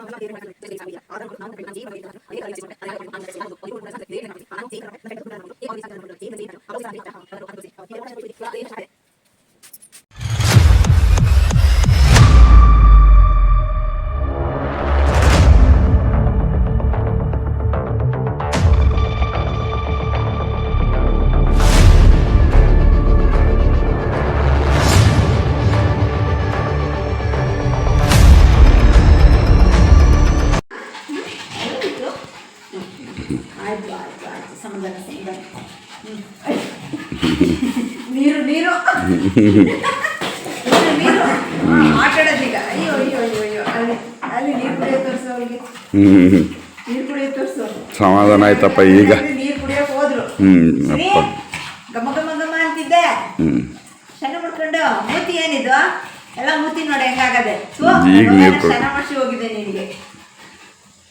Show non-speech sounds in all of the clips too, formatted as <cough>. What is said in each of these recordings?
அவங்க அதே மாதிரி தான் இருக்காங்க அதனால நான் நான் ஜெயிக்க வேண்டியது அதே காரியத்தை செய்யணும் அதனால நான் அந்த ಆಯ್ತು ಆಯ್ತು ಆಯ್ತು. ಸಮಾಧಾನ ಸಮಾಧಾನ ನೀರು ನೀರು. ನೀರು, ನೀರು. ಹಾ, ಆಟ ಆಡೋದೀಗ ಅಯ್ಯೋ ಅಯ್ಯೋ ಅಯ್ಯೋ ಅಯ್ಯೋ. ಅಲ್ಲಿ ಅಲ್ಲಿ ನೀರು ಕುಡಿಯೋ ತೋರಿಸು ಅವ್ರಿಗೆ ನೀರು ಕುಡಿಯೋ ತೋರಿಸು. ಸಮಾಧಾನ ಆಯ್ತಪ್ಪ ಈಗ. ನೀರು ಕುಡಿಯೋಕೆ ಹೋದ್ರು. ಹ್ಮ್? ಗಮ ಗಮ ಗಮ ಅಂತಿದ್ದೆ. ಸಣ್ಣ ಮಾಡ್ಕೊಂಡು ಮೂತಿ ಏನಿದು? ಎಲ್ಲ ಮೂತಿ ನೋಡಿ ಹೆಂಗಾಗದೆ. ಥು, ಈಗ ನೀರು ಕುಡಿ- ಸಣ್ಣ ಮಾಡಿಸಿ ಹೋಗಿದೆ ನಿನಗೆ.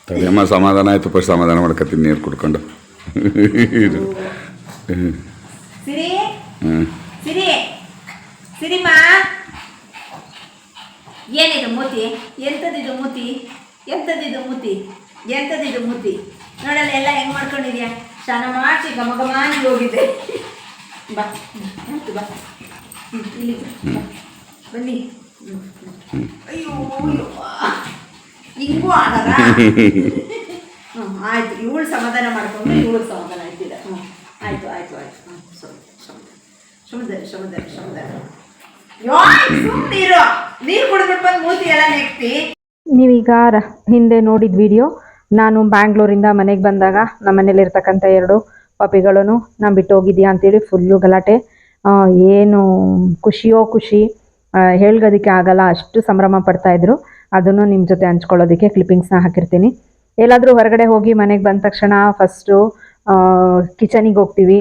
ತಡೆಯಮ್ಮ ಸಮಾಧಾನ ಆಯ್ತು ಫಸ್ಟ್ ಸಮಾಧಾನ ಮಾಡ್ಕತ್ತೀನಿ ನೀರು ಕುಡ್ಕೊಂಡು. ಏನಿದು ಮೂತಿ? ಎಂಥದಿದು ಮೂತಿ? ಎಂಥದಿದು ಮೂತಿ? ಎಂಥದಿದು ಮೂತಿ? ನೋಡಲ್ಲ ಎಲ್ಲ ಹೆಂಗೆ ಮಾಡ್ಕೊಂಡಿದ್ಯಾ? ಸ್ನಾನ ಮಾಡಿಸಿ ಘಮ ಆಗಿ ಹೋಗಿದೆ. ಬಾ. ಆಯ್ತು ಬಾ. ಇಲ್ಲಿ. ಬನ್ನಿ. ಅಯ್ಯೋ ಹಿಂಗೂ ಆಗಲ್ಲ <laughs> ಹ್ಞೂ ಆಯ್ತು. ಇವಳು ಸಮಾಧಾನ ಮಾಡ್ಕೊಂಡು ಇವಳು ಸಮಾಧಾನ ಆಯ್ತಿದೆ. ಹ್ಞೂ ಆಯ್ತು ಆಯ್ತು ಆಯ್ತು. ಹ್ಞೂ ಸಮುದ್ರ ನೀರು ನೀರು ಕುಡಿದ್ಬಿಟ್ಟು ಬಂದು ಮೂತಿ ಎಲ್ಲ ನೆಕ್ತಿ ನೀವೀಗ ರ ಹಿಂದೆ ನೋಡಿದ ವಿಡಿಯೋ. ನಾನು ಬ್ಯಾಂಗ್ಳೂರಿಂದ ಮನೆಗೆ ಬಂದಾಗ ನಮ್ಮ ಮನೇಲಿರ್ತಕ್ಕಂಥ ಎರಡು ಪಪಿಗಳನ್ನು ನಾನು ಬಿಟ್ಟು ಹೋಗಿದ್ಯಾ ಅಂತೇಳಿ ಫುಲ್ಲು ಗಲಾಟೆ. ಏನು ಖುಷಿಯೋ ಖುಷಿ ಹೇಳ್ಗೋದಕ್ಕೆ ಆಗಲ್ಲ. ಅಷ್ಟು ಸಂಭ್ರಮ ಪಡ್ತಾಯಿದ್ರು ಅದನ್ನು ನಿಮ್ಮ ಜೊತೆ ಹಂಚ್ಕೊಳ್ಳೋದಕ್ಕೆ ಕ್ಲಿಪ್ಪಿಂಗ್ಸ್ನ ಹಾಕಿರ್ತೀನಿ. ಎಲ್ಲಾದರೂ ಹೊರಗಡೆ ಹೋಗಿ ಮನೆಗೆ ಬಂದ ತಕ್ಷಣ ಫಸ್ಟು ಕಿಚನಿಗೆ ಹೋಗ್ತೀವಿ.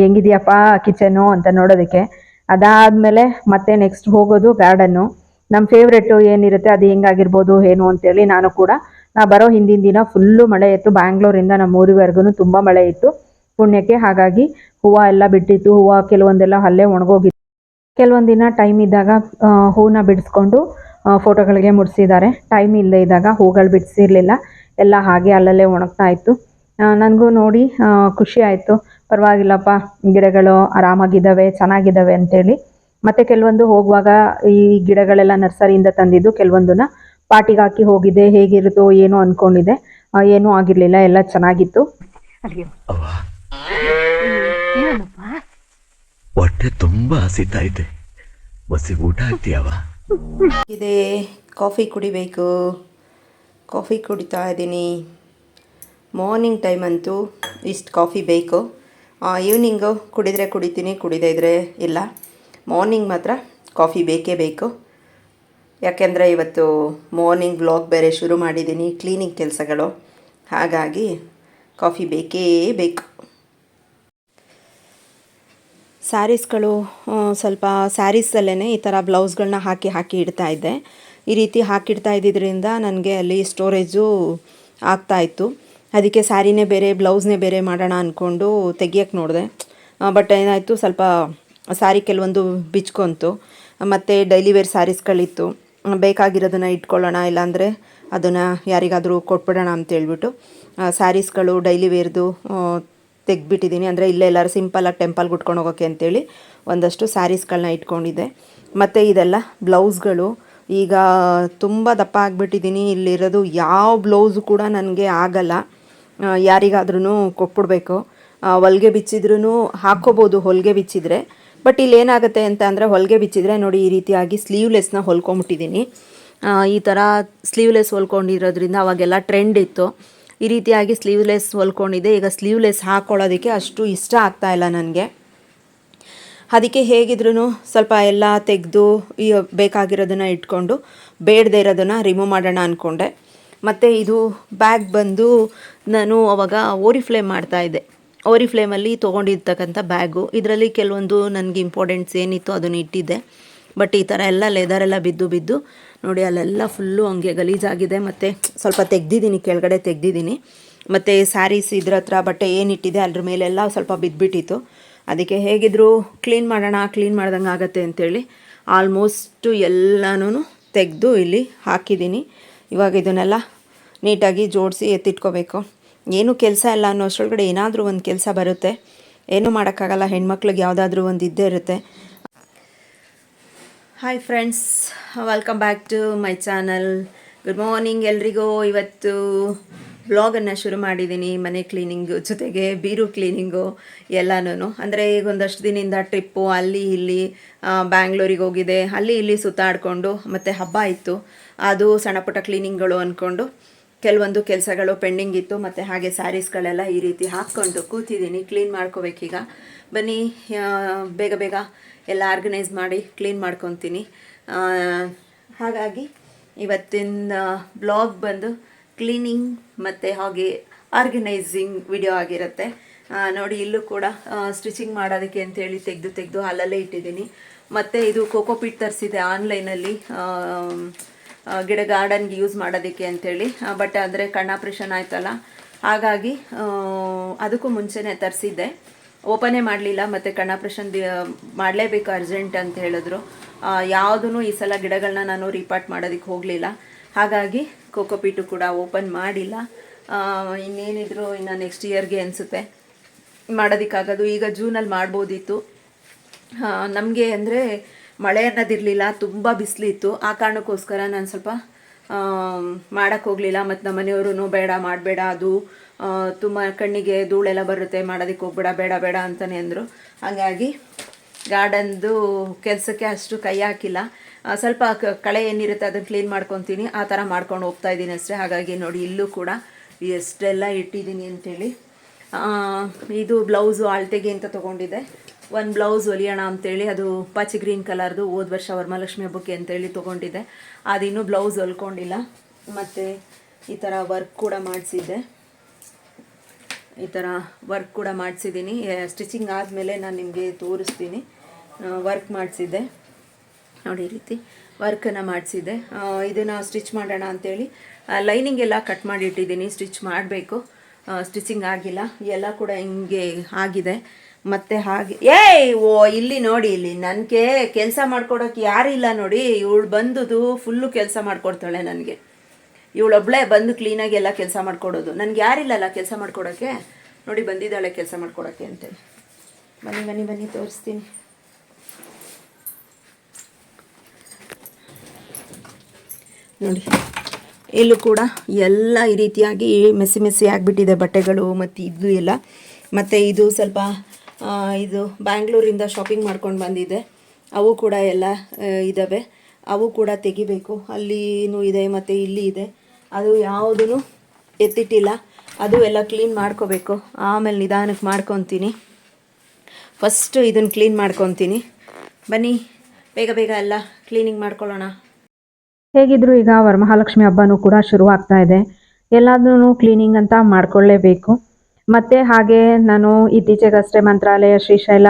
ಹೆಂಗಿದೆಯಪ್ಪ ಕಿಚನು ಅಂತ ನೋಡೋದಕ್ಕೆ. ಅದಾದಮೇಲೆ ಮತ್ತೆ ನೆಕ್ಸ್ಟ್ ಹೋಗೋದು ಗಾರ್ಡನ್ನು ನಮ್ಮ ಫೇವ್ರೆಟ್ಟು ಏನಿರುತ್ತೆ ಅದು ಹೆಂಗಾಗಿರ್ಬೋದು, ಏನು ಅಂತೇಳಿ ನಾನು ಕೂಡ, ನಾ ಬರೋ ಹಿಂದಿನ ದಿನ ಫುಲ್ಲು ಮಳೆ ಇತ್ತು. ಬ್ಯಾಂಗ್ಳೂರಿಂದ ನಮ್ಮ ಊರಿವರೆಗೂ ತುಂಬ ಮಳೆ ಇತ್ತು. ಪುಣ್ಯಕ್ಕೆ ಹಾಗಾಗಿ ಹೂವು ಎಲ್ಲ ಬಿಟ್ಟಿತ್ತು. ಹೂವು ಕೆಲವೊಂದೆಲ್ಲ ಅಲ್ಲೇ ಒಣಗೋಗಿತ್ತು. ಕೆಲವೊಂದು ದಿನ ಟೈಮ್ ಇದ್ದಾಗ ಹೂವನ್ನ ಬಿಡಿಸ್ಕೊಂಡು ಫೋಟೋಗಳಿಗೆ ಮುಡಿಸಿದ್ದಾರೆ. ಟೈಮ್ ಇಲ್ಲದೆ ಇದ್ದಾಗ ಹೂಗಳು ಬಿಡಿಸಿರ್ಲಿಲ್ಲ. ಎಲ್ಲ ಹಾಗೆ ಅಲ್ಲಲ್ಲೇ ಒಣಗ್ತಾ ಇತ್ತು. ನನಗೂ ನೋಡಿ ಖುಷಿ ಆಯಿತು. ಪರವಾಗಿಲ್ಲಪ್ಪ ಗಿಡಗಳು ಆರಾಮಾಗಿದ್ದಾವೆ ಚೆನ್ನಾಗಿದ್ದಾವೆ ಅಂತೇಳಿ. ಮತ್ತು ಕೆಲವೊಂದು ಹೋಗುವಾಗ ಈ ಗಿಡಗಳೆಲ್ಲ ನರ್ಸರಿಯಿಂದ ತಂದಿದ್ದು ಕೆಲವೊಂದನ್ನ ಪಾಟಿಗೆ ಹಾಕಿ ಹೋಗಿದ್ದೆ ಹೇಗಿರುತ್ತೋ ಏನೋ ಅಂದ್ಕೊಂಡಿದ್ದೆ ಆ, ಏನೂ ಆಗಿರಲಿಲ್ಲ. ಎಲ್ಲ ಚೆನ್ನಾಗಿತ್ತು. ಹೊಟ್ಟೆ ತುಂಬಾ ಹಸಿತಾ ಇದೆ. ಬಸ್ಸಿಗೆ ಊಟ ಹಾಕ್ತೀಯವ ಇದೆ. ಕಾಫಿ ಕುಡಿಬೇಕು. ಕಾಫಿ ಕುಡಿತಾ ಇದ್ದೀನಿ. ಮಾರ್ನಿಂಗ್ ಟೈಮ್ ಅಂತೂ ಇಷ್ಟು ಕಾಫಿ ಬೇಕು. ಈವ್ನಿಂಗು ಕುಡಿದರೆ ಕುಡಿತೀನಿ, ಕುಡಿದೇ ಇದ್ದರೆ ಇಲ್ಲ. ಮಾರ್ನಿಂಗ್ ಮಾತ್ರ ಕಾಫಿ ಬೇಕೇ ಬೇಕು. ಯಾಕೆಂದರೆ ಇವತ್ತು ಮಾರ್ನಿಂಗ್ ಬ್ಲಾಗ್ ಬೇರೆ ಶುರು ಮಾಡಿದ್ದೀನಿ, ಕ್ಲೀನಿಂಗ್ ಕೆಲಸಗಳು. ಹಾಗಾಗಿ ಕಾಫಿ ಬೇಕೇ ಬೇಕು. ಸ್ಯಾರೀಸ್ಗಳು ಸ್ವಲ್ಪ ಸ್ಯಾರೀಸಲ್ಲೇ ಈ ಥರ ಬ್ಲೌಸ್ಗಳನ್ನ ಹಾಕಿ ಹಾಕಿ ಇಡ್ತಾ ಇದ್ದೆ. ಈ ರೀತಿ ಹಾಕಿಡ್ತಾ ಇದ್ದಿದ್ದರಿಂದ ನನಗೆ ಅಲ್ಲಿ ಸ್ಟೋರೇಜು ಆಗ್ತಾಯಿತ್ತು ಅದಕ್ಕೆ ಸ್ಯಾರಿನೇ ಬೇರೆ, ಬ್ಲೌಸ್ನೇ ಬೇರೆ ಮಾಡೋಣ ಅಂದ್ಕೊಂಡು ತೆಗಿಯೋಕ್ಕೆ ನೋಡಿದೆ. ಬಟ್ ಏನಾಯಿತು, ಸ್ವಲ್ಪ ಸ್ಯಾರಿ ಕೆಲವೊಂದು ಬಿಚ್ಕೊಂತು. ಮತ್ತು ಡೈಲಿ ವೇರ್ ಸ್ಯಾರೀಸ್ಗಳಿತ್ತು. ಬೇಕಾಗಿರೋದನ್ನು ಇಟ್ಕೊಳ್ಳೋಣ, ಇಲ್ಲಾಂದರೆ ಅದನ್ನು ಯಾರಿಗಾದರೂ ಕೊಟ್ಬಿಡೋಣ ಅಂತ ಹೇಳ್ಬಿಟ್ಟು ಸ್ಯಾರೀಸ್ಗಳು ಡೈಲಿ ವೇರ್ದು ತೆಗ್ದುಬಿಟ್ಟಿದ್ದೀನಿ. ಅಂದರೆ ಇಲ್ಲೇ ಎಲ್ಲರೂ ಸಿಂಪಲಾಗಿ ಟೆಂಪಲ್ಗೆ ಉಟ್ಕೊಂಡು ಹೋಗೋಕೆ ಅಂತೇಳಿ ಒಂದಷ್ಟು ಸ್ಯಾರೀಸ್ಗಳನ್ನ ಇಟ್ಕೊಂಡಿದ್ದೆ. ಮತ್ತು ಇದೆಲ್ಲ ಬ್ಲೌಸ್ಗಳು. ಈಗ ತುಂಬ ದಪ್ಪ ಆಗಿಬಿಟ್ಟಿದ್ದೀನಿ. ಇಲ್ಲಿರೋದು ಯಾವ ಬ್ಲೌಸು ಕೂಡ ನನಗೆ ಆಗಲ್ಲ. ಯಾರಿಗಾದ್ರೂ ಕೊಟ್ಬಿಡ್ಬೇಕು. ಹೊಲಿಗೆ ಬಿಚ್ಚಿದ್ರೂ ಹಾಕ್ಕೋಬೋದು ಹೊಲಿಗೆ ಬಿಚ್ಚಿದ್ರೆ. ಬಟ್ ಇಲ್ಲಿ ಏನಾಗುತ್ತೆ ಅಂತ ಅಂದರೆ ಹೊಲಿಗೆ ಬಿಚ್ಚಿದ್ರೆ ನೋಡಿ ಈ ರೀತಿಯಾಗಿ ಸ್ಲೀವ್ಲೆಸ್ನ ಹೊಲ್ಕೊಂಬಿಟ್ಟಿದ್ದೀನಿ ಈ ಥರ ಸ್ಲೀವ್ಲೆಸ್ ಹೊಲ್ಕೊಂಡಿರೋದ್ರಿಂದ ಅವಾಗೆಲ್ಲ ಟ್ರೆಂಡ್ ಇತ್ತು. ಈ ರೀತಿಯಾಗಿ ಸ್ಲೀವ್ಲೆಸ್ ಹೊಲ್ಕೊಂಡಿದ್ದೆ ಈಗ ಸ್ಲೀವ್ಲೆಸ್ ಹಾಕ್ಕೊಳ್ಳೋದಕ್ಕೆ ಅಷ್ಟು ಇಷ್ಟ ಆಗ್ತಾ ಇಲ್ಲ ನನಗೆ. ಅದಕ್ಕೆ ಹೇಗಿದ್ರೂ ಸ್ವಲ್ಪ ಎಲ್ಲ ತೆಗೆದು ಈ ಬೇಕಾಗಿರೋದನ್ನು ಇಟ್ಕೊಂಡು ಬೇಡದೇ ಇರೋದನ್ನು ರಿಮೂವ್ ಮಾಡೋಣ ಅಂದ್ಕೊಂಡೆ ಮತ್ತು ಇದು ಬ್ಯಾಗ್ ಬಂದು ನಾನು ಅವಾಗ ಓರಿಫ್ಲೇಮ್ ಮಾಡ್ತಾಯಿದ್ದೆ ಓರಿಫ್ಲೇಮಲ್ಲಿ ತೊಗೊಂಡಿರ್ತಕ್ಕಂಥ ಬ್ಯಾಗು ಇದರಲ್ಲಿ ಕೆಲವೊಂದು ನನಗೆ ಇಂಪಾರ್ಟೆಂಟ್ಸ್ ಏನಿತ್ತು ಅದನ್ನು ಇಟ್ಟಿದ್ದೆ. ಬಟ್ ಈ ಥರ ಎಲ್ಲ ಲೆದರೆಲ್ಲ ಬಿದ್ದು ಬಿದ್ದು ನೋಡಿ ಅಲ್ಲೆಲ್ಲ ಫುಲ್ಲು ಹಂಗೆ ಗಲೀಜಾಗಿದೆ. ಮತ್ತು ಸ್ವಲ್ಪ ತೆಗ್ದಿದ್ದೀನಿ, ಕೆಳಗಡೆ ತೆಗ್ದಿದ್ದೀನಿ. ಮತ್ತು ಸ್ಯಾರೀಸ್ ಇದ್ರ ಹತ್ರ ಬಟ್ಟೆ ಏನಿಟ್ಟಿದೆ ಅದ್ರ ಮೇಲೆಲ್ಲ ಸ್ವಲ್ಪ ಬಿದ್ದುಬಿಟ್ಟಿತ್ತು ಅದಕ್ಕೆ ಹೇಗಿದ್ದರೂ ಕ್ಲೀನ್ ಮಾಡೋಣ ಕ್ಲೀನ್ ಮಾಡ್ದಂಗೆ ಆಗುತ್ತೆ ಅಂತೇಳಿ ಆಲ್ಮೋಸ್ಟು ಎಲ್ಲನೂ ತೆಗೆದು ಇಲ್ಲಿ ಹಾಕಿದ್ದೀನಿ. ಇವಾಗ ಇದನ್ನೆಲ್ಲ ನೀಟಾಗಿ ಜೋಡಿಸಿ ಎತ್ತಿಟ್ಕೋಬೇಕು. ಏನು ಕೆಲಸ ಇಲ್ಲ ಅನ್ನೋ ಅಷ್ಟರೊಳಗಡೆ ಏನಾದರೂ ಒಂದು ಕೆಲಸ ಬರುತ್ತೆ. ಏನೂ ಮಾಡೋಕ್ಕಾಗಲ್ಲ, ಹೆಣ್ಮಕ್ಳಿಗೆ ಯಾವುದಾದ್ರೂ ಒಂದು ಇದ್ದೇ ಇರುತ್ತೆ. Hi friends welcome back to my channel good morning ಎಲ್ರಿಗೂ. ಇವತ್ತು ಬ್ಲಾಗನ್ನು ಶುರು ಮಾಡಿದ್ದೀನಿ ಮನೆ ಕ್ಲೀನಿಂಗು ಜೊತೆಗೆ ಬೀರು ಕ್ಲೀನಿಂಗು ಎಲ್ಲನೂ ಅಂದರೆ ಈಗ ಒಂದಷ್ಟು ದಿನದಿಂದ ಟ್ರಿಪ್ಪು ಅಲ್ಲಿ ಇಲ್ಲಿ ಬ್ಯಾಂಗ್ಳೂರಿಗೆ ಹೋಗಿದೆ ಅಲ್ಲಿ ಇಲ್ಲಿ ಸುತ್ತಾಡಿಕೊಂಡು, ಮತ್ತು ಹಬ್ಬ ಇತ್ತು. ಅದು ಸಣ್ಣ ಪುಟ್ಟ ಕ್ಲೀನಿಂಗ್ಗಳು ಅಂದ್ಕೊಂಡು ಕೆಲವೊಂದು ಕೆಲಸಗಳು ಪೆಂಡಿಂಗ್ ಇತ್ತು. ಮತ್ತು ಹಾಗೆ ಸ್ಯಾರೀಸ್ಗಳೆಲ್ಲ ಈ ರೀತಿ ಹಾಕ್ಕೊಂಡು ಕೂತಿದ್ದೀನಿ ಕ್ಲೀನ್ ಮಾಡ್ಕೋಬೇಕೀಗ. ಬನ್ನಿ ಬೇಗ ಬೇಗ ಎಲ್ಲ ಆರ್ಗನೈಸ್ ಮಾಡಿ ಕ್ಲೀನ್ ಮಾಡ್ಕೊತೀನಿ. ಹಾಗಾಗಿ ಇವತ್ತಿನ ಬ್ಲಾಗ್ ಬಂದು ಕ್ಲೀನಿಂಗ್ ಮತ್ತು ಹಾಗೆ ಆರ್ಗನೈಸಿಂಗ್ ವಿಡಿಯೋ ಆಗಿರುತ್ತೆ. ನೋಡಿ ಇಲ್ಲೂ ಕೂಡ ಸ್ಟಿಚಿಂಗ್ ಮಾಡೋದಕ್ಕೆ ಅಂತೇಳಿ ತೆಗೆದು ತೆಗೆದು ಅಲ್ಲಲ್ಲೇ ಇಟ್ಟಿದ್ದೀನಿ. ಮತ್ತು ಇದು ಕೋಕೋಪಿಟ್ ತರಿಸಿದೆ ಆನ್ಲೈನಲ್ಲಿ ಗಿಡ ಗಾರ್ಡನ್ಗೆ ಯೂಸ್ ಮಾಡೋದಕ್ಕೆ ಅಂಥೇಳಿ ಬಟ್ ಅಂದರೆ ಕಣ್ಣಾಪ್ರೇಷನ್ ಆಯ್ತಲ್ಲ. ಹಾಗಾಗಿ ಅದಕ್ಕೂ ಮುಂಚೆನೇ ತರಿಸಿದ್ದೆ. ಓಪನೇ ಮಾಡಲಿಲ್ಲ, ಮತ್ತು ಕಣ್ಣಾಪ್ರೇಷನ್ ಮಾಡಲೇಬೇಕು ಅರ್ಜೆಂಟ್ ಅಂತ ಹೇಳಿದ್ರು. ಯಾವುದೂ ಈ ಸಲ ಗಿಡಗಳನ್ನ ನಾನು ರೀಪಾರ್ಟ್ ಮಾಡೋದಕ್ಕೆ ಹೋಗಲಿಲ್ಲ. ಹಾಗಾಗಿ ಕೋಕೋಪೀಟು ಕೂಡ ಓಪನ್ ಮಾಡಿಲ್ಲ. ಇನ್ನೇನಿದ್ರು ಇನ್ನು ನೆಕ್ಸ್ಟ್ ಇಯರ್ಗೆ ಅನಿಸುತ್ತೆ. ಮಾಡೋದಕ್ಕಾಗೋದು. ಈಗ ಜೂನಲ್ಲಿ ಮಾಡ್ಬೋದಿತ್ತು. ನಮಗೆ ಅಂದರೆ ಮಳೆ ಅನ್ನೋದಿರಲಿಲ್ಲ, ತುಂಬ ಬಿಸಿಲಿತ್ತು. ಆ ಕಾರಣಕ್ಕೋಸ್ಕರ ನಾನು ಸ್ವಲ್ಪ ಮಾಡೋಕ್ಕೆ ಹೋಗಲಿಲ್ಲ ಮತ್ತು ನಮ್ಮ ಮನೆಯವರು ಬೇಡ ಮಾಡಬೇಡ ಅದು ತುಂಬ ಕಣ್ಣಿಗೆ ಧೂಳೆಲ್ಲ ಬರುತ್ತೆ ಮಾಡೋದಕ್ಕೆ ಹೋಗ್ಬೇಡ ಬೇಡ ಬೇಡ ಅಂತಲೇ ಅಂದರು. ಹಾಗಾಗಿ ಗಾರ್ಡನ್ದು ಕೆಲಸಕ್ಕೆ ಅಷ್ಟು ಕೈ ಹಾಕಿಲ್ಲ. ಸ್ವಲ್ಪ ಕಳೆ ಏನಿರುತ್ತೆ ಅದನ್ನು ಕ್ಲೀನ್ ಮಾಡ್ಕೊತೀನಿ ಆ ಥರ ಮಾಡ್ಕೊಂಡು ಹೋಗ್ತಾ ಇದ್ದೀನಿ ಅಷ್ಟೇ. ಹಾಗಾಗಿ ನೋಡಿ ಇಲ್ಲೂ ಕೂಡ ಎಷ್ಟೆಲ್ಲ ಇಟ್ಟಿದ್ದೀನಿ ಅಂತೇಳಿ. ಆ, ಇದು ಬ್ಲೌಸು ಅಳತೆಗೆ ಅಂತ ತೊಗೊಂಡಿದ್ದೆ. ಒಂದು ಬ್ಲೌಸ್ ಹೊಲಿಯೋಣ ಅಂತೇಳಿ ಅದು ಪಾಚಿ ಗ್ರೀನ್ ಕಲರ್ದು ಹೋದ ವರ್ಷ ವರಮಹಾಲಕ್ಷ್ಮಿ ಹಬ್ಬಕ್ಕೆ ಅಂತೇಳಿ ತೊಗೊಂಡಿದ್ದೆ. ಅದಿನ್ನೂ ಬ್ಲೌಸ್ ಹೊಲ್ಕೊಂಡಿಲ್ಲ. ಮತ್ತು ಈ ಥರ ವರ್ಕ್ ಕೂಡ ಮಾಡಿಸಿದ್ದೆ. ಈ ಥರ ವರ್ಕ್ ಕೂಡ ಮಾಡಿಸಿದ್ದೀನಿ. ಸ್ಟಿಚಿಂಗ್ ಆದಮೇಲೆ ನಾನು ನಿಮಗೆ ತೋರಿಸ್ತೀನಿ. ವರ್ಕ್ ಮಾಡಿಸಿದ್ದೆ. ನೋಡಿ ಈ ರೀತಿ ವರ್ಕನ್ನು ಮಾಡಿಸಿದ್ದೆ. ಇದನ್ನು ಸ್ಟಿಚ್ ಮಾಡೋಣ ಅಂತೇಳಿ. ಲೈನಿಂಗ್ ಎಲ್ಲ ಕಟ್ ಮಾಡಿಟ್ಟಿದ್ದೀನಿ ಸ್ಟಿಚ್ ಮಾಡಬೇಕು. ಸ್ಟಿಚಿಂಗ್ ಆಗಿಲ್ಲ. ಎಲ್ಲ ಕೂಡ ಹಿಂಗೆ ಆಗಿದೆ. ಮತ್ತು ಹಾಗೆ. ಏಯ್, ಓ, ಇಲ್ಲಿ ನೋಡಿ, ಇಲ್ಲಿ ನನಗೆ ಕೆಲಸ ಮಾಡ್ಕೊಡೋಕೆ ಯಾರಿಲ್ಲ ನೋಡಿ. ಇವಳು ಬಂದುದು ಫುಲ್ಲು ಕೆಲಸ ಮಾಡಿಕೊಡ್ತಾಳೆ ನನಗೆ. ಇವಳೊಬ್ಳೆ ಬಂದು ಕ್ಲೀನಾಗಿ ಎಲ್ಲ ಕೆಲಸ ಮಾಡ್ಕೊಡೋದು. ನನಗೆ ಯಾರಿಲ್ಲಲ್ಲ ಕೆಲಸ ಮಾಡ್ಕೊಡೋಕ್ಕೆ ನೋಡಿ, ಬಂದಿದ್ದಾಳೆ ಕೆಲಸ ಮಾಡ್ಕೊಡೋಕ್ಕೆ ಅಂತೇಳಿ. ಬನ್ನಿ ಬನ್ನಿ ಬನ್ನಿ, ತೋರಿಸ್ತೀನಿ. ನೋಡಿ, ಇಲ್ಲೂ ಕೂಡ ಎಲ್ಲ ಈ ರೀತಿಯಾಗಿ ಮೆಸಿ ಮೆಸ್ಸಿ ಆಗಿಬಿಟ್ಟಿದೆ ಬಟ್ಟೆಗಳು ಮತ್ತು ಇದು ಎಲ್ಲ. ಮತ್ತು ಇದು ಸ್ವಲ್ಪ ಇದು ಬ್ಯಾಂಗ್ಳೂರಿಂದ ಶಾಪಿಂಗ್ ಮಾಡ್ಕೊಂಡು ಬಂದಿದ್ದೆ ಅವು ಕೂಡ ಎಲ್ಲ ಇದ್ದಾವೆ ಅವು ಕೂಡ ತೆಗಿಬೇಕು. ಅಲ್ಲಿನೂ ಇದೆ, ಮತ್ತು ಇಲ್ಲಿ ಇದೆ. ಅದು ಯಾವುದೂ ಎತ್ತಿಟ್ಟಿಲ್ಲ. ಅದು ಎಲ್ಲ ಕ್ಲೀನ್ ಮಾಡ್ಕೋಬೇಕು. ಆಮೇಲೆ ನಿಧಾನಕ್ಕೆ ಮಾಡ್ಕೊತೀನಿ. ಫಸ್ಟು ಇದನ್ನು ಕ್ಲೀನ್ ಮಾಡ್ಕೊತೀನಿ. ಬನ್ನಿ, ಬೇಗ ಬೇಗ ಎಲ್ಲ ಕ್ಲೀನಿಂಗ್ ಮಾಡ್ಕೊಳ್ಳೋಣ. ಹೇಗಿದ್ರು ಈಗ ವರಮಹಾಲಕ್ಷ್ಮಿ ಹಬ್ಬನೂ ಕೂಡ ಶುರು ಆಗ್ತಾ ಇದೆ. ಎಲ್ಲದನ್ನೂ ಕ್ಲೀನಿಂಗ್ ಅಂತ ಮಾಡ್ಕೊಳ್ಳೇಬೇಕು. ಮತ್ತು ಹಾಗೆ ನಾನು ಇತ್ತೀಚೆಗಷ್ಟೇ ಮಂತ್ರಾಲಯ ಶ್ರೀಶೈಲ,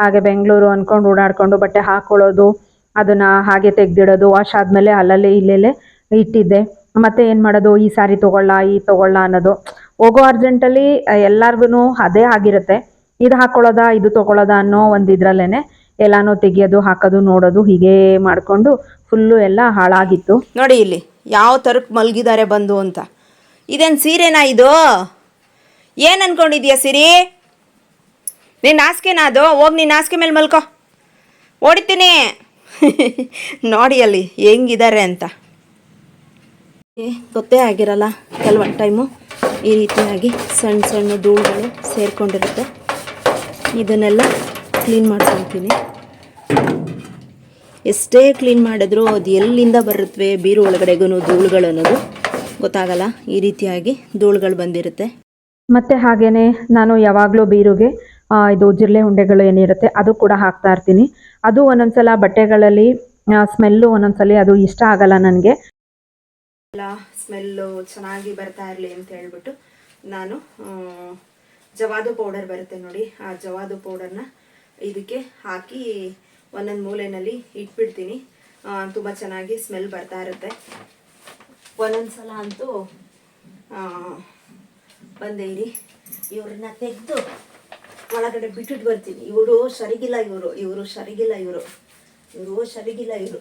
ಹಾಗೆ ಬೆಂಗಳೂರು ಅಂದ್ಕೊಂಡು ಓಡಾಡ್ಕೊಂಡು ಬಟ್ಟೆ ಹಾಕ್ಕೊಳ್ಳೋದು ಅದನ್ನ ಹಾಗೆ ತೆಗ್ದಿಡೋದು, ವಾಶ್ ಆದ್ಮೇಲೆ ಅಲ್ಲಲ್ಲೇ ಇಲ್ಲೆಲ್ಲೇ ಇಟ್ಟಿದ್ದೆ. ಮತ್ತೆ ಏನು ಮಾಡೋದು? ಈ ಸಾರಿ ತೊಗೊಳ್ಳ, ಈ ತಗೊಳ್ಳ ಅನ್ನೋದು. ಹೋಗೋ ಅರ್ಜೆಂಟಲ್ಲಿ ಎಲ್ಲರಿಗೂ ಅದೇ ಆಗಿರುತ್ತೆ. ಇದು ಹಾಕ್ಕೊಳ್ಳೋದಾ ಇದು ತಗೊಳ್ಳೋದ ಅನ್ನೋ ಒಂದ್ ಇದ್ರಲ್ಲೇನೆ ಎಲ್ಲಾನು ತೆಗಿಯೋದು, ಹಾಕೋದು, ನೋಡೋದು, ಹೀಗೆ ಮಾಡ್ಕೊಂಡು ಫುಲ್ಲು ಎಲ್ಲ ಹಾಳಾಗಿತ್ತು. ನೋಡಿ ಇಲ್ಲಿ, ಯಾವ ಥರಕ್ಕೆ ಮಲಗಿದ್ದಾರೆ ಬಂದು ಅಂತ. ಇದೇನ್ ಸೀರೆನಾ ಇದು? ಏನು ಅನ್ಕೊಂಡಿದ್ಯಾ ಸಿರಿ? ನೀನು ಹಾಸಿಗೆನಾ ಅದು ಹೋಗಿ ನೀನು ಹಾಸಿಗೆ ಮೇಲೆ ಮಲ್ಕೋ. ಓಡಿತೀನಿ. <laughs> ನೋಡಿ ಅಲ್ಲಿ ಹೆಂಗಿದ್ದಾರೆ ಅಂತ. ಗೊತ್ತೇ ಆಗಿರಲ್ಲ ಕೆಲವೊಂದು ಟೈಮು. ಈ ರೀತಿಯಾಗಿ ಸಣ್ಣ ಸಣ್ಣ ಧೂಳುಗಳು ಸೇರಿಕೊಂಡಿರುತ್ತೆ. ಇದನ್ನೆಲ್ಲ ಕ್ಲೀನ್ ಮಾಡ್ಕೊತೀನಿ ಎಷ್ಟೇ ಕ್ಲೀನ್ ಮಾಡಿದ್ರು ಅದು ಎಲ್ಲಿಂದ ಬರುತ್ತವೆ ಬೀರು ಒಳಗಡೆಗೂ ಧೂಳುಗಳು ಅನ್ನೋದು ಗೊತ್ತಾಗಲ್ಲ. ಈ ರೀತಿಯಾಗಿ ಧೂಳುಗಳು ಬಂದಿರುತ್ತೆ. ಮತ್ತು ಹಾಗೇ ನಾನು ಯಾವಾಗಲೂ ಬೀರುಗೆ ಇದು ಜಿರಳೆ ಉಂಡೆಗಳು ಏನಿರುತ್ತೆ ಅದು ಕೂಡ ಹಾಕ್ತಾ ಇರ್ತೀನಿ. ಅದು ಒಂದೊಂದ್ಸಲ ಬಟ್ಟೆಗಳಲ್ಲಿ ಸ್ಮೆಲ್ಲು ಒಂದೊಂದ್ಸಲಿ ಅದು ಇಷ್ಟ ಆಗಲ್ಲ ನನಗೆ. ಎಲ್ಲ ಸ್ಮೆಲ್ಲು ಚೆನ್ನಾಗಿ ಬರ್ತಾ ಇರಲಿ ಅಂತ ಹೇಳ್ಬಿಟ್ಟು ನಾನು ಜವಾದು ಪೌಡರ್ ಬರುತ್ತೆ ನೋಡಿ, ಆ ಜವಾದು ಪೌಡರ್ನ ಇದಕ್ಕೆ ಹಾಕಿ ಒಂದೊಂದು ಮೂಲೆಯಲ್ಲಿ ಇಟ್ಬಿಡ್ತೀನಿ. ತುಂಬ ಚೆನ್ನಾಗಿ ಸ್ಮೆಲ್ ಬರ್ತಾ ಇರುತ್ತೆ. ಒಂದೊಂದು ಸಲ ಅಂತೂ ಬಂದೆ, ಇರಿ. ಇವ್ರನ್ನ ತೆಗೆದು ಒಳಗಡೆ ಬಿಟ್ಟಿಟ್ಟು ಬರ್ತೀನಿ. ಇವರು ಸರಿಗಿಲ್ಲ ಇವರು ಇವರು ಸರಿಗಿಲ್ಲ ಇವರು. ಇವರು ಸರಿಗಿಲ್ಲ ಇವರು.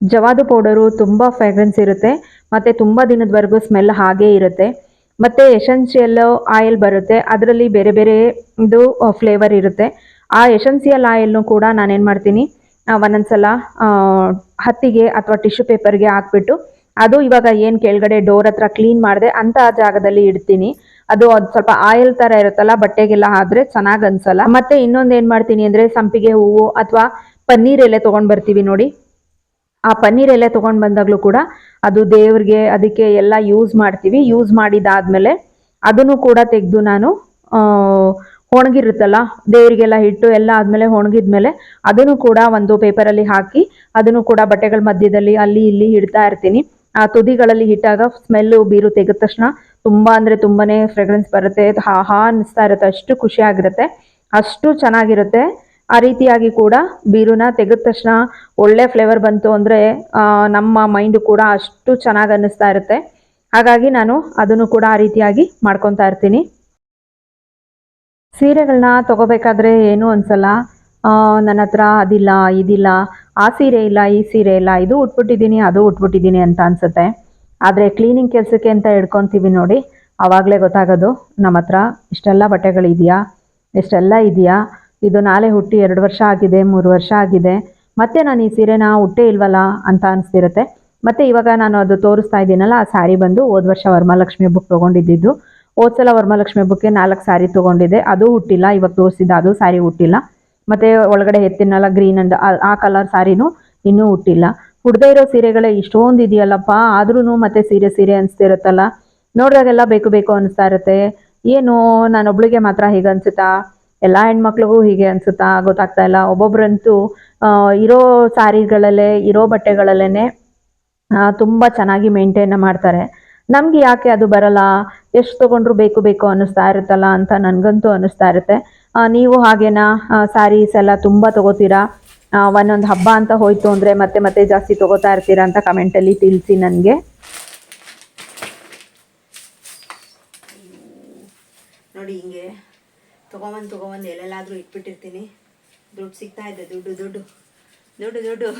ಜವಾದು ಪೌಡರು ತುಂಬ ಫ್ರೇಗ್ರೆನ್ಸ್ ಇರುತ್ತೆ. ಮತ್ತು ತುಂಬ ದಿನದವರೆಗೂ ಸ್ಮೆಲ್ ಹಾಗೆ ಇರುತ್ತೆ. ಮತ್ತು ಎಸೆನ್ಷಿಯಲ್ ಆಯಿಲ್ ಬರುತ್ತೆ. ಅದರಲ್ಲಿ ಬೇರೆ ಬೇರೆ ಇದು ಫ್ಲೇವರ್ ಇರುತ್ತೆ. ಆ ಎಸೆನ್ಷಿಯಲ್ ಆಯಿಲ್ನು ಕೂಡ ನಾನೇನು ಮಾಡ್ತೀನಿ ಒಂದೊಂದು ಸಲ ಹತ್ತಿಗೆ ಅಥವಾ ಟಿಶ್ಯೂ ಪೇಪರ್ಗೆ ಹಾಕ್ಬಿಟ್ಟು ಅದು ಇವಾಗ ಏನು ಕೆಳಗಡೆ ಡೋರ್ ಹತ್ರ ಕ್ಲೀನ್ ಮಾಡಿದೆ ಅಂತ ಜಾಗದಲ್ಲಿ ಇಡ್ತೀನಿ. ಅದು ಅದು ಸ್ವಲ್ಪ ಆಯಿಲ್ ತರ ಇರುತ್ತಲ್ಲ, ಬಟ್ಟೆಗೆಲ್ಲ ಆದ್ರೆ ಚೆನ್ನಾಗಿ ಅನ್ಸಲ್ಲ. ಮತ್ತೆ ಇನ್ನೊಂದು ಏನು ಮಾಡ್ತೀನಿ ಅಂದ್ರೆ ಸಂಪಿಗೆ ಹೂವು ಅಥವಾ ಪನ್ನೀರ್ ಎಲೆ ತೊಗೊಂಡು ಬರ್ತೀವಿ ನೋಡಿ. ಆ ಪನ್ನೀರ್ ಎಲೆ ತೊಗೊಂಡು ಬಂದಾಗ್ಲೂ ಕೂಡ ಅದು ದೇವ್ರಿಗೆ ಅದಕ್ಕೆ ಎಲ್ಲ ಯೂಸ್ ಮಾಡ್ತೀವಿ. ಯೂಸ್ ಮಾಡಿದಾದ್ಮೇಲೆ ಅದನ್ನು ಕೂಡ ತೆಗೆದು ನಾನು ಒಣಗಿರುತ್ತಲ್ಲ ದೇವರಿಗೆಲ್ಲ ಇಟ್ಟು ಎಲ್ಲ ಆದಮೇಲೆ ಒಣಗಿದ್ಮೇಲೆ ಅದನ್ನು ಕೂಡ ಒಂದು ಪೇಪರಲ್ಲಿ ಹಾಕಿ ಅದನ್ನು ಕೂಡ ಬಟ್ಟೆಗಳ ಮಧ್ಯದಲ್ಲಿ ಅಲ್ಲಿ ಇಲ್ಲಿ ಇಡ್ತಾ ಇರ್ತೀನಿ. ಆ ತುದಿಗಳಲ್ಲಿ ಇಟ್ಟಾಗ ಸ್ಮೆಲ್ಲು ಬೀರು ತೆಗೆದ ತಕ್ಷಣ ತುಂಬಾ ಅಂದ್ರೆ ತುಂಬಾನೇ ಫ್ರೆಗ್ರೆನ್ಸ್ ಬರುತ್ತೆ. ಹಾ ಹಾ ಅನ್ನಿಸ್ತಾ ಇರುತ್ತೆ. ಅಷ್ಟು ಖುಷಿ ಆಗಿರುತ್ತೆ ಅಷ್ಟು ಚೆನ್ನಾಗಿರುತ್ತೆ. ಆ ರೀತಿಯಾಗಿ ಕೂಡ ಬೀರುನ ತೆಗೆದ ತಕ್ಷಣ ಒಳ್ಳೆ ಫ್ಲೇವರ್ ಬಂತು ಅಂದರೆ ನಮ್ಮ ಮೈಂಡು ಕೂಡ ಅಷ್ಟು ಚೆನ್ನಾಗಿ ಅನ್ನಿಸ್ತಾ ಇರುತ್ತೆ. ಹಾಗಾಗಿ ನಾನು ಅದನ್ನು ಕೂಡ ಆ ರೀತಿಯಾಗಿ ಮಾಡ್ಕೊತಾ ಇರ್ತೀನಿ. ಸೀರೆಗಳನ್ನ ತಗೋಬೇಕಾದ್ರೆ ಏನು ಅನ್ಸಲ್ಲ. ನನ್ನ ಹತ್ರ ಅದಿಲ್ಲ, ಇದಿಲ್ಲ. ಆ ಸೀರೆ ಇಲ್ಲ, ಈ ಸೀರೆ ಇಲ್ಲ, ಇದು ಉಟ್ಬಿಟ್ಟಿದ್ದೀನಿ, ಅದು ಉಟ್ಬಿಟ್ಟಿದ್ದೀನಿ ಅಂತ ಅನ್ಸುತ್ತೆ. ಆದರೆ ಕ್ಲೀನಿಂಗ್ ಕೆಲಸಕ್ಕೆ ಅಂತ ಹಿಡ್ಕೊತೀವಿ ನೋಡಿ ಆವಾಗಲೇ ಗೊತ್ತಾಗೋದು, ನಮ್ಮ ಹತ್ರ ಇಷ್ಟೆಲ್ಲ ಬಟ್ಟೆಗಳಿದೆಯಾ, ಇಷ್ಟೆಲ್ಲ ಇದೆಯಾ, ಇದು ನಾಳೆ ಹುಟ್ಟಿ ಎರಡು ವರ್ಷ ಆಗಿದೆ, ಮೂರು ವರ್ಷ ಆಗಿದೆ, ಮತ್ತೆ ನಾನು ಈ ಸೀರೆನ ಹುಟ್ಟೇ ಇಲ್ವಲ್ಲ ಅಂತ ಅನಿಸ್ತಿರುತ್ತೆ. ಮತ್ತು ಇವಾಗ ನಾನು ಅದು ತೋರಿಸ್ತಾ ಇದ್ದೀನಲ್ಲ, ಆ ಸ್ಯಾರಿ ಬಂದು ಹೋದ ವರ್ಷ ವರಮಹಾಲಕ್ಷ್ಮಿ ಬುಕ್ ತೊಗೊಂಡಿದ್ದು ಹೋದ್ಸಲ ಸಲ ವರಮಹಾಲಕ್ಷ್ಮಿ ಬುಕ್ಗೆ ನಾಲ್ಕು ಸ್ಯಾರಿ ತೊಗೊಂಡಿದ್ದೆ, ಅದು ಹುಟ್ಟಿಲ್ಲ, ಇವಾಗ ತೋರಿಸಿದ್ದ, ಅದು ಸ್ಯಾರಿ ಹುಟ್ಟಿಲ್ಲ. ಮತ್ತು ಒಳಗಡೆ ಎತ್ತಿನಲ್ಲ ಗ್ರೀನ್ ಅಂಡ್ ಆ ಕಲರ್ ಸ್ಯಾರಿನೂ ಇನ್ನೂ ಹುಟ್ಟಿಲ್ಲ. ಹುಡ್ದೇ ಇರೋ ಸೀರೆಗಳೇ ಇಷ್ಟೊಂದು ಇದೆಯಲ್ಲಪ್ಪ ಆದ್ರೂ ಮತ್ತೆ ಸೀರೆ ಸೀರೆ ಅನಿಸ್ತಿರುತ್ತಲ್ಲ. ನೋಡಿದಾಗೆಲ್ಲ ಬೇಕು ಬೇಕು ಅನಿಸ್ತಾ ಇರುತ್ತೆ. ಏನು ನಾನೊಬ್ಳಿಗೆ ಮಾತ್ರ ಹೀಗೆ ಅನ್ಸುತ್ತಾ? ಎಲ್ಲ ಹೆಣ್ಮಕ್ಳಿಗೂ ಹೀಗೆ ಅನ್ಸುತ್ತಾ? ಗೊತ್ತಾಗ್ತಾ ಇಲ್ಲ. ಒಬ್ಬೊಬ್ರಂತೂ ಆ, ಇರೋ ಸಾರಿಗಳಲ್ಲೇ ಇರೋ ಬಟ್ಟೆಗಳಲ್ಲೇನೆ ತುಂಬಾ ಚೆನ್ನಾಗಿ ಮೇಂಟೈನ್ ಮಾಡ್ತಾರೆ. ನಮ್ಗೆ ಯಾಕೆ ಅದು ಬರಲ್ಲ? ಎಷ್ಟು ತೊಗೊಂಡ್ರು ಬೇಕು ಬೇಕು ಅನ್ನಿಸ್ತಾ ಇರುತ್ತಲ್ಲ ಅಂತ ನನಗಂತೂ ಅನ್ನಿಸ್ತಾ ಇರುತ್ತೆ. ನೀವು ಹಾಗೇನಾ? ಸ್ಯಾರೀಸ್ ಎಲ್ಲ ತುಂಬ ತಗೋತೀರಾ? ಒಂದೊಂದು ಹಬ್ಬ ಅಂತ ಹೋಯ್ತು ಅಂದರೆ ಮತ್ತೆ ಮತ್ತೆ ಜಾಸ್ತಿ ತಗೋತಾ ಇರ್ತೀರಾ ಅಂತ ಕಮೆಂಟಲ್ಲಿ ತಿಳಿಸಿ ನನಗೆ. ನೋಡಿ ಹಿಂಗೆ ತೊಗೊಂಬಂದು ತೊಗೊಂಬಂದು ಎಲ್ಲೆಲ್ಲಾದರೂ ಇಟ್ಬಿಟ್ಟಿರ್ತೀನಿ. ದುಡ್ಡು ಸಿಗ್ತಾ ಇದೆ ದುಡ್ಡು ದುಡ್ಡು ದುಡ್ಡು ದುಡ್ಡು.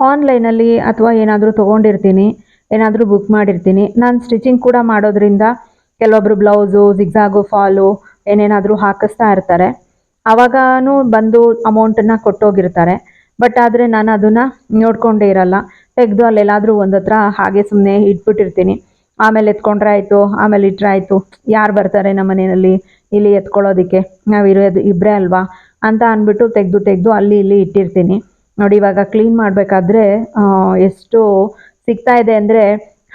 ಆನ್ಲೈನಲ್ಲಿ ಅಥವಾ ಏನಾದರೂ ತೊಗೊಂಡಿರ್ತೀನಿ. ಏನಾದರೂ ಬುಕ್ ಮಾಡಿರ್ತೀನಿ. ನಾನು ಸ್ಟಿಚಿಂಗ್ ಕೂಡ ಮಾಡೋದ್ರಿಂದ ಕೆಲವೊಬ್ರು ಬ್ಲೌಸು ಜಿಗ್ಸಾಗು ಫಾಲು ಏನೇನಾದರೂ ಹಾಕಿಸ್ತಾ ಇರ್ತಾರೆ. ಆವಾಗೂ ಬಂದು ಅಮೌಂಟನ್ನು ಕೊಟ್ಟೋಗಿರ್ತಾರೆ. ಬಟ್ ಆದರೆ ನಾನು ಅದನ್ನು ನೋಡ್ಕೊಂಡೇ ಇರಲ್ಲ. ತೆಗೆದು ಅಲ್ಲೆಲ್ಲಾದರೂ ಒಂದು ಹತ್ರ ಹಾಗೆ ಸುಮ್ಮನೆ ಇಟ್ಬಿಟ್ಟಿರ್ತೀನಿ. ಆಮೇಲೆ ಎತ್ಕೊಂಡ್ರೆ ಆಯಿತು, ಆಮೇಲೆ ಇಟ್ಟರೆ ಆಯಿತು. ಯಾರು ಬರ್ತಾರೆ ನಮ್ಮ ಮನೆಯಲ್ಲಿ? ಇಲ್ಲಿ ಎತ್ಕೊಳ್ಳೋದಕ್ಕೆ. ನಾವು ಇರೋದು ಇಬ್ಬರೇ ಅಲ್ವಾ? ಅಂತ ಅಂದ್ಬಿಟ್ಟು ತೆಗೆದು ತೆಗೆದು ಅಲ್ಲಿ ಇಲ್ಲಿ ಇಟ್ಟಿರ್ತೀನಿ. ನೋಡಿ ಇವಾಗ ಕ್ಲೀನ್ ಮಾಡಬೇಕಾದ್ರೆ ಎಷ್ಟು ಸಿಗ್ತಾ ಇದೆ ಅಂದರೆ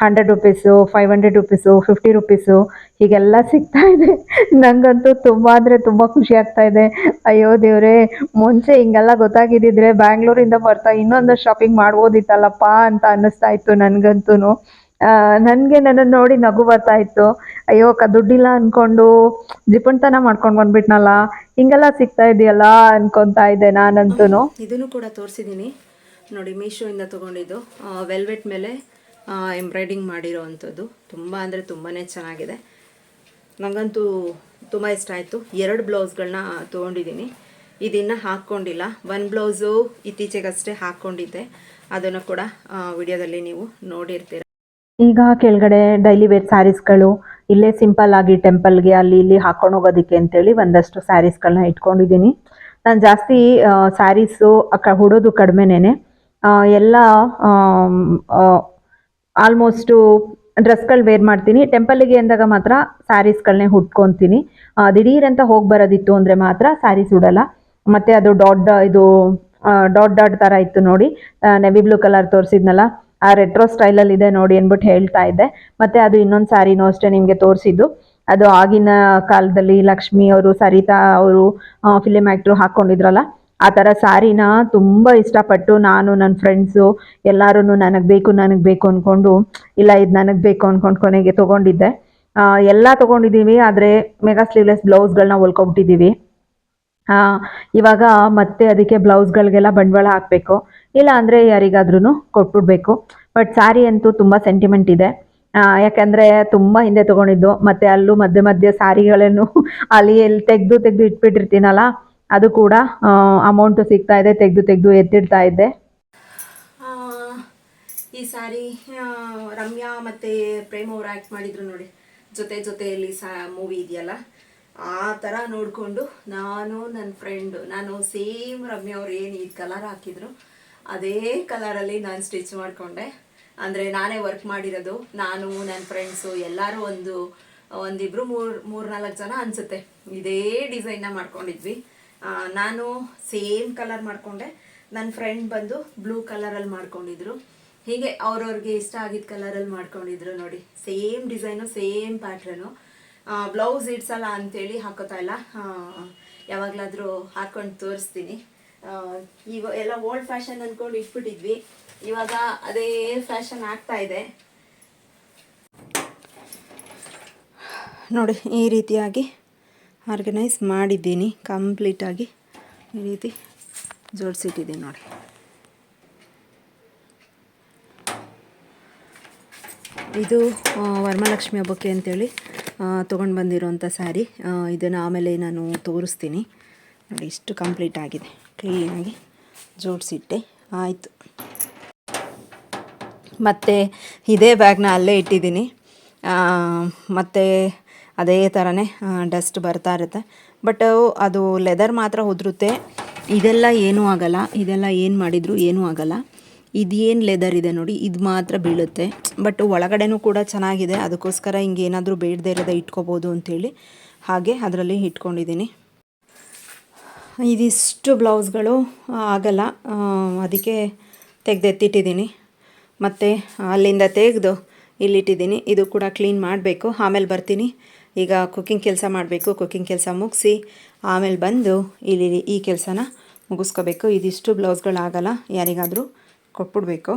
hundred rupees five hundred rupees fifty rupees ಹೀಗೆಲ್ಲ ಸಿಗ್ತಾ ಇದೆ. ನನಗಂತೂ ತುಂಬ ಅಂದರೆ ತುಂಬ ಖುಷಿ ಆಗ್ತಾ ಇದೆ. ಅಯ್ಯೋ ದೇವರೇ, ಮುಂಚೆ ಹಿಂಗೆಲ್ಲ ಗೊತ್ತಾಗಿದ್ದಿದ್ರೆ ಬ್ಯಾಂಗ್ಳೂರಿಂದ ಬರ್ತಾ ಇನ್ನೊಂದು ಶಾಪಿಂಗ್ ಮಾಡ್ಬೋದಿತ್ತಲ್ಲಪ್ಪ ಅಂತ ಅನ್ನಿಸ್ತಾ ಇತ್ತು ನನಗಂತೂ ನನಗೆ ನನ್ನನ್ನು ನೋಡಿ ನಗು ಬರ್ತಾ ಇತ್ತು. ಅಯ್ಯೋ ಕ ದುಡ್ಡಿಲ್ಲ ಅಂದ್ಕೊಂಡು ಜಿಪಣ್ತನ ಮಾಡ್ಕೊಂಡು ಬಂದ್ಬಿಟ್ನಲ್ಲ, ಹಿಂಗೆಲ್ಲ ಸಿಗ್ತಾ ಇದೆಯಲ್ಲ ಅನ್ಕೊತಾ ಇದ್ದೆ ನಾನಂತೂ ಇದನ್ನು ಕೂಡ ತೋರಿಸಿದ್ದೀನಿ. ನೋಡಿ ಮೀಶೋಯಿಂದ ತೊಗೊಂಡಿದ್ದು ವೆಲ್ವೆಟ್ ಮೇಲೆ ಎಂಬ್ರಾಯ್ಡಿಂಗ್ ಮಾಡಿರೋ ಅಂಥದ್ದು ತುಂಬ ಅಂದರೆ ತುಂಬಾ ಚೆನ್ನಾಗಿದೆ. ನನಗಂತೂ ತುಂಬ ಇಷ್ಟ ಆಯಿತು. ಎರಡು ಬ್ಲೌಸ್ಗಳನ್ನ ತೊಗೊಂಡಿದ್ದೀನಿ. ಇದನ್ನು ಹಾಕ್ಕೊಂಡಿಲ್ಲ ಒಂದು ಬ್ಲೌಸು ಇತ್ತೀಚೆಗಷ್ಟೇ ಹಾಕ್ಕೊಂಡಿದ್ದೆ ಅದನ್ನು ಕೂಡ ವಿಡಿಯೋದಲ್ಲಿ ನೀವು ನೋಡಿರ್ತೀರ. ಈಗ ಕೆಳಗಡೆ ಡೈಲಿ ವೇರ್ ಸ್ಯಾರೀಸ್ಗಳು ಇಲ್ಲೇ ಸಿಂಪಲ್ ಆಗಿ ಟೆಂಪಲ್ಗೆ ಅಲ್ಲಿ ಇಲ್ಲಿ ಹಾಕೊಂಡು ಹೋಗೋದಕ್ಕೆ ಅಂತೇಳಿ ಒಂದಷ್ಟು ಸ್ಯಾರೀಸ್ಗಳನ್ನ ಇಟ್ಕೊಂಡಿದ್ದೀನಿ. ನಾನು ಜಾಸ್ತಿ ಸ್ಯಾರೀಸು ಅಕ್ಕ ಹುಡೋದು ಕಡಿಮೆನೇ ಎಲ್ಲ ಆಲ್ಮೋಸ್ಟು ಡ್ರೆಸ್ಗಳು ವೇರ್ ಮಾಡ್ತೀನಿ. ಟೆಂಪಲ್ಲಿಗೆ ಅಂದಾಗ ಮಾತ್ರ ಸ್ಯಾರೀಸ್ಗಳನ್ನೇ ಹುಟ್ಕೊತೀನಿ ಆ, ದಿಢೀರಂತ ಹೋಗಿ ಬರೋದಿತ್ತು ಅಂದರೆ ಮಾತ್ರ ಸ್ಯಾರೀಸ್ ಉಡಲ್ಲ. ಮತ್ತು ಅದು ಡಾಟ್ ಇದು ಡಾಟ್ ಡಾಟ್ ಥರ ಇತ್ತು ನೋಡಿ. ನೆವಿ ಬ್ಲೂ ಕಲರ್ ತೋರಿಸಿದ್ನಲ್ಲ ಆ ರೆಟ್ರೋ ಸ್ಟೈಲಲ್ಲಿ ಇದೆ ನೋಡಿ ಅಂದ್ಬಿಟ್ಟು ಹೇಳ್ತಾ ಇದ್ದೆ. ಮತ್ತು ಅದು ಇನ್ನೊಂದು ಸ್ಯಾರಿನೂ ಅಷ್ಟೇ ನಿಮಗೆ ತೋರಿಸಿದ್ದು. ಅದು ಆಗಿನ ಕಾಲದಲ್ಲಿ ಲಕ್ಷ್ಮಿ ಅವರು ಸರಿತಾ ಅವರು ಫಿಲಿಮ್ ಆ್ಯಕ್ಟ್ರು ಹಾಕ್ಕೊಂಡಿದ್ರಲ್ಲ ಆ ಥರ ಸ್ಯಾರಿನ ತುಂಬ ಇಷ್ಟಪಟ್ಟು ನಾನು ನನ್ನ ಫ್ರೆಂಡ್ಸು ಎಲ್ಲರೂ ನನಗೆ ಬೇಕು ನನಗೆ ಬೇಕು ಅಂದ್ಕೊಂಡು ಇಲ್ಲ ಇದು ನನಗೆ ಬೇಕು ಅಂದ್ಕೊಂಡು ಕೊನೆಗೆ ತೊಗೊಂಡಿದ್ದೆ. ಎಲ್ಲ ತೊಗೊಂಡಿದ್ದೀವಿ ಆದರೆ ಮೆಗಾ ಸ್ಲೀವ್ಲೆಸ್ ಬ್ಲೌಸ್ಗಳನ್ನ ಹೊಲ್ಕೊಬಿಟ್ಟಿದ್ದೀವಿ ಇವಾಗ ಮತ್ತೆ ಅದಕ್ಕೆ ಬ್ಲೌಸ್ಗಳಿಗೆಲ್ಲ ಬಂಡವಾಳ ಹಾಕಬೇಕು. ಇಲ್ಲ ಅಂದರೆ ಯಾರಿಗಾದ್ರೂ ಕೊಟ್ಬಿಡ್ಬೇಕು. ಬಟ್ ಸ್ಯಾರಿ ಅಂತೂ ತುಂಬ ಸೆಂಟಿಮೆಂಟ್ ಇದೆ. ಯಾಕೆಂದರೆ ಯಾಕಂದರೆ ತುಂಬ ಹಿಂದೆ ತೊಗೊಂಡಿದ್ದು, ಮತ್ತು ಅಲ್ಲೂ ಮಧ್ಯೆ ಮಧ್ಯೆ ಸ್ಯಾರಿಗಳನ್ನು <laughs> ಅಲ್ಲಿ ಎಲ್ಲಿ ತೆಗೆದು ತೆಗೆದು ಇಟ್ಬಿಟ್ಟಿರ್ತೀನಲ್ಲ ಅದು ಕೂಡ ಅಮೌಂಟು ಸಿಗ್ತಾ ಇದೆ, ತೆಗೆದು ತೆಗೆದು ಎತ್ತಿಡ್ತಾ ಇದ್ದೆ ಈ ಸಾರಿ ರಮ್ಯಾ ಮತ್ತು ಪ್ರೇಮ್ ಅವ್ರು ಆ್ಯಕ್ಟ್ ಮಾಡಿದ್ರು ನೋಡಿ. ಜೊತೆ ಜೊತೆಯಲ್ಲಿ ಸಾ ಮೂವಿ ಇದೆಯಲ್ಲ, ಆ ಥರ ನೋಡಿಕೊಂಡು ನಾನು ನನ್ನ ಫ್ರೆಂಡು ನಾನು ಸೇಮ್ ರಮ್ಯಾ ಅವ್ರು ಏನು ಈ ಕಲರ್ ಹಾಕಿದ್ರು, ಅದೇ ಕಲರಲ್ಲಿ ನಾನು ಸ್ಟಿಚ್ ಮಾಡಿಕೊಂಡೆ. ಅಂದರೆ ನಾನೇ ವರ್ಕ್ ಮಾಡಿರೋದು, ನಾನು ನನ್ನ ಫ್ರೆಂಡ್ಸು ಎಲ್ಲರೂ ಒಂದು, ಒಂದಿಬ್ರು ಮೂರು ನಾಲ್ಕು ಜನ ಅನಿಸುತ್ತೆ. ಇದೇ ಡಿಸೈನ್ನ ಮಾಡ್ಕೊಂಡಿದ್ವಿ. ನಾನು ಸೇಮ್ ಕಲರ್ ಮಾಡಿಕೊಂಡೆ. ನನ್ನ ಫ್ರೆಂಡ್ ಬಂದು ಬ್ಲೂ ಕಲರಲ್ಲಿ ಮಾಡ್ಕೊಂಡಿದ್ರು. ಹೀಗೆ ಅವ್ರವ್ರಿಗೆ ಇಷ್ಟ ಆಗಿದ್ದ ಕಲರಲ್ಲಿ ಮಾಡ್ಕೊಂಡಿದ್ರು ನೋಡಿ. Same design same pattern blouse ಇಡ್ಸಲ್ಲ ಅಂತೇಳಿ ಹಾಕೋತಾ ಇಲ್ಲ. ಯಾವಾಗಲಾದರೂ ಹಾಕೊಂಡು ತೋರಿಸ್ತೀನಿ. ಈಗ ಎಲ್ಲ ಓಲ್ಡ್ ಫ್ಯಾಷನ್ ಅಂದ್ಕೊಂಡು ಇಟ್ಬಿಟ್ಟಿದ್ವಿ. ಇವಾಗ ಅದೇ ಫ್ಯಾಷನ್ ಆಗ್ತಾ ಇದೆ. ನೋಡಿ, ಈ ರೀತಿಯಾಗಿ ಆರ್ಗನೈಸ್ ಮಾಡಿದ್ದೀನಿ ಕಂಪ್ಲೀಟಾಗಿ ಈ ರೀತಿ ಜೋಡಿಸಿಟ್ಟಿದ್ದೀನಿ ನೋಡಿ. ಇದು ವರಮಹಾಲಕ್ಷ್ಮಿ ಹಬ್ಬಕ್ಕೆ ಅಂತೇಳಿ ತೊಗೊಂಡು ಬಂದಿರೋಂಥ ಸ್ಯಾರಿ ಇದನ್ನು ಆಮೇಲೆ ನಾನು ತೋರಿಸ್ತೀನಿ. ನೋಡಿ, ಇಷ್ಟು ಕಂಪ್ಲೀಟ್ ಆಗಿದೆ. ಕ್ಲೀನಾಗಿ ಜೋಡಿಸಿಟ್ಟೆ. ಆಯಿತು. ಮತ್ತು ಇದೇ ಬ್ಯಾಗ್ನ ಅಲ್ಲೇ ಇಟ್ಟಿದ್ದೀನಿ. ಮತ್ತು ಅದೇ ಥರನೇ ಡಸ್ಟ್ ಬರ್ತಾ ಇರುತ್ತೆ. ಬಟ್ ಅದು ಲೆದರ್ ಮಾತ್ರ ಉದುರುತ್ತೆ. ಇದೆಲ್ಲ ಏನೂ ಆಗಲ್ಲ. ಇದೆಲ್ಲ ಏನು ಮಾಡಿದರೂ ಏನೂ ಆಗಲ್ಲ. ಇದೇನು ಲೆದರ್ ಇದೆ ನೋಡಿ, ಇದು ಮಾತ್ರ ಬೀಳುತ್ತೆ. ಬಟ್ ಒಳಗಡೆನೂ ಕೂಡ ಚೆನ್ನಾಗಿದೆ. ಅದಕ್ಕೋಸ್ಕರ ಹಿಂಗೆ ಏನಾದರೂ ಬೇಡದೇ ಇರೋದ ಇಟ್ಕೋಬೋದು ಅಂಥೇಳಿ ಹಾಗೆ ಅದರಲ್ಲಿ ಇಟ್ಕೊಂಡಿದ್ದೀನಿ. ಇದಿಷ್ಟು ಬ್ಲೌಸ್ಗಳು ಆಗಲ್ಲ. ಅದಕ್ಕೆ ತೆಗೆದೆತ್ತಿಟ್ಟಿದ್ದೀನಿ ಮತ್ತು ಅಲ್ಲಿಂದ ತೆಗೆದು ಇಲ್ಲಿಟ್ಟಿದ್ದೀನಿ. ಇದು ಕೂಡ ಕ್ಲೀನ್ ಮಾಡಬೇಕು. ಆಮೇಲೆ ಬರ್ತೀನಿ. ಈಗ ಕುಕ್ಕಿಂಗ್ ಕೆಲಸ ಮಾಡಬೇಕು ಕುಕ್ಕಿಂಗ್ ಕೆಲಸ ಮುಗಿಸಿ, ಆಮೇಲೆ ಬಂದು ಇಲ್ಲಿ ಈ ಕೆಲಸನ ಮುಗಿಸ್ಕೋಬೇಕು. ಇದಿಷ್ಟು ಬ್ಲೌಸ್ಗಳಾಗಲ್ಲ ಯಾರಿಗಾದರೂ ಕೊಟ್ಬಿಡ್ಬೇಕು.